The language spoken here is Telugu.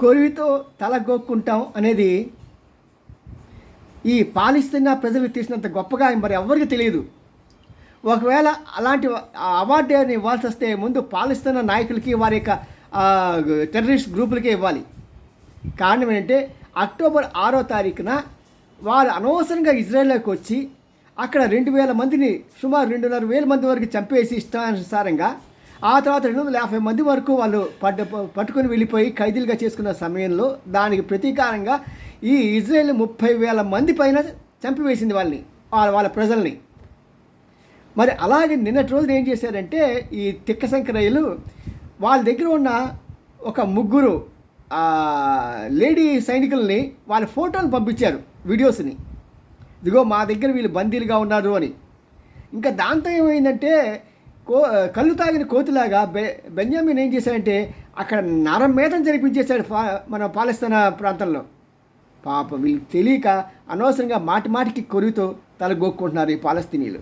కొరివితో తలగొక్కుంటాం అనేది ఈ పాలిస్తున్న ప్రజలకు తీసినంత గొప్పగా మరి ఎవరికి తెలియదు. ఒకవేళ అలాంటి ఆ అవార్డు ఇవ్వాల్సి వస్తే ముందు పాలిస్తున్న నాయకులకి వారి యొక్క టెర్రరిస్ట్ గ్రూపులకే ఇవ్వాలి. కారణం ఏంటంటే అక్టోబర్ ఆరో తారీఖున వారు అనవసరంగా ఇజ్రాయెల్లోకి వచ్చి అక్కడ రెండు వేల మందిని సుమారు రెండున్నర వేల మంది వరకు చంపేసి ఇష్టానుసారంగా ఆ తర్వాత రెండు వందల యాభై మంది వరకు వాళ్ళు పడ్డ పట్టుకొని వెళ్ళిపోయి ఖైదీలుగా చేసుకున్న సమయంలో దానికి ప్రతీకారంగా ఈ ఇజ్రాయెల్ ముప్పై వేల మంది పైన చంపివేసింది వాళ్ళని వాళ్ళ వాళ్ళ ప్రజల్ని. మరి అలాగే నిన్నటి రోజున ఏం చేశారంటే ఈ తిక్క సంక్రయ్యలు వాళ్ళ దగ్గర ఉన్న ఒక ముగ్గురు లేడీ సైనికుల్ని వాళ్ళ ఫోటోలు పంపించారు వీడియోస్ని. ఇదిగో మా దగ్గర వీళ్ళు బందీలుగా ఉన్నారు అని. ఇంకా దాంతో ఏమైందంటే కో కళ్ళు తాగిన కోతిలాగా బె బెన్యామిన్ ఏం చేశాడంటే అక్కడ నరం మేతం జరిపించేశాడు ఫా మన పాలస్తీనా ప్రాంతంలో. పాప వీళ్ళు తెలియక అనవసరంగా మాటి మాటికి కొరివితో తల గోక్కుంటున్నారు ఈ పాలస్తీనీలు